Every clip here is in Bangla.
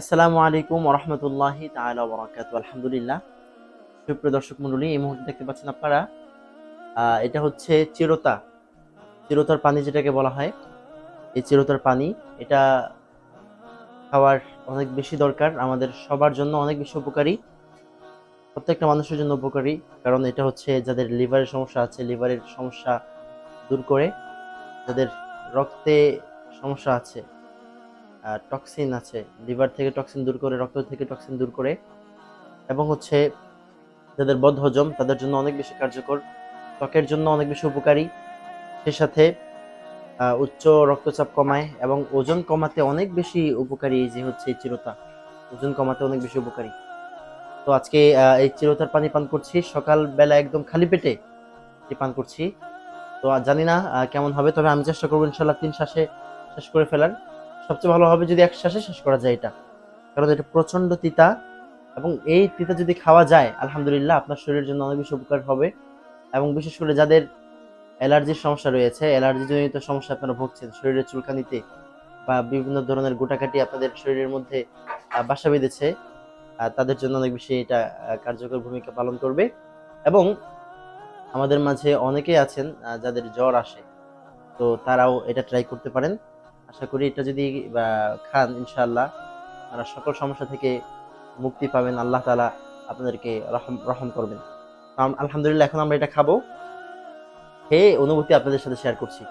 আসসালামু আলাইকুম রহমতুল্লাহি ওয়া বারাকাতু আলহামদুলিল্লাহ। সুপ্রিয় দর্শক মণ্ডলী, এই মুহূর্তে দেখতে পাচ্ছেন আপনারা এটা হচ্ছে চিরতা। চিরতার পানি যেটাকে বলা হয়, এই চিরতার পানি, এটা খাওয়ার অনেক বেশি দরকার, আমাদের সবার জন্য অনেক বেশি উপকারী, প্রত্যেকটা মানুষের জন্য উপকারী, কারণ এটা হচ্ছে যাদের লিভারের সমস্যা আছে, লিভারের সমস্যা দূর করে, যাদের রক্তে সমস্যা আছে টক্সিন আছে লিভার থেকে টক্সিন দূর করে, রক্ত থেকে টক্সিন দূর করে, এবং হচ্ছে যাদের বদ্ধ বদহজম, তাদের জন্য অনেক বেশি কার্যকর, ত্বকের জন্য অনেক বেশি উপকারী সে সাথে উচ্চ রক্তচাপ কমায় এবং ওজন কমাতে অনেক বেশি উপকারী যে হচ্ছে এই চিরতা, ওজন কমাতে অনেক বেশি উপকারী। তো আজকে এই চিরতার পানি পান করছি সকাল বেলা একদম খালি পেটে পান করছি। তো জানি না কেমন হবে, তবে আমি চেষ্টা করব ইনশাল্লাহ তিন শ্বাসে শেষ করে ফেলার। সবচেয়ে ভালো হবে যদি এক শ্বাসে শেষ করা যায় এটা। কারণ এটা প্রচণ্ড তিতা এবং এই তিতা যদি খাওয়া যায়, আলহামদুলিল্লাহ আপনার শরীরের জন্য অনেক বেশি উপকার হবে এবং বিশেষ করে যাদের অ্যালার্জির সমস্যা রয়েছে অ্যালার্জি জনিত সমস্যা আপনারা ভুগছেন, শরীরের চুলকানিতে বা বিভিন্ন ধরনের গোটাকাটি আপনাদের শরীরের মধ্যে বাসা বেঁধেছে তাদের জন্য অনেক বেশি এটা কার্যকর ভূমিকা পালন করবে এবং আমাদের মাঝে অনেকেই আছেন যাদের জ্বর আসে। তো তারাও এটা ট্রাই করতে পারেন। আশা করি এটা যদি খান ইনশাল্লাহ আপনারা সকল সমস্যা থেকে মুক্তি পাবেন, আল্লাহ তালা আপনাদেরকে রহম রহম করবেন। আলহামদুলিল্লাহ, এখন আমরা এটা খাব হে অনুভূতি আপনাদের সাথে শেয়ার করছি।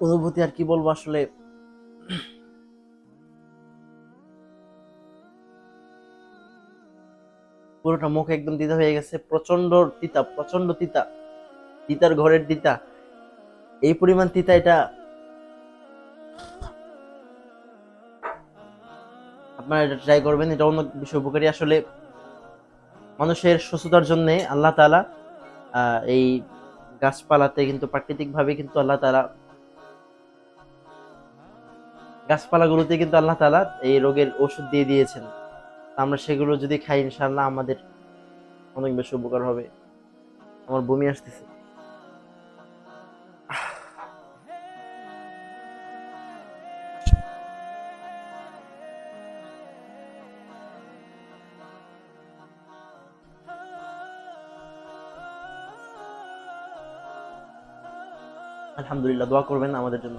অনুভূতি আর কি বলব আসলে? পুরোটা মুখ একদম তিতা হয়ে গেছে। প্রচণ্ড তিতা প্রচণ্ড তিতা। তিতার ঘরের তিতা। এই পরিমাণ তিতা এটা আপনারা এটা ট্রাই করবেন এটা অন্য বিষয় উপকারী। আসলে মানুষের সুস্থতার জন্য আল্লাহ আহ, এই গাছপালাতে কিন্তু প্রাকৃতিকভাবে কিন্তু আল্লাহ তাআলা গাছপালাগুলোতে কিন্তু আল্লাহ তালা এই রোগের ওষুধ দিয়ে দিয়েছেন। আমরা সেগুলো যদি খাই ইনশাল্লাহ আমাদের অনেক বেশি উপকার হবে। আমার বমি আসতেছে। আলহামদুলিল্লাহ, দোয়া করবেন আমাদের জন্য।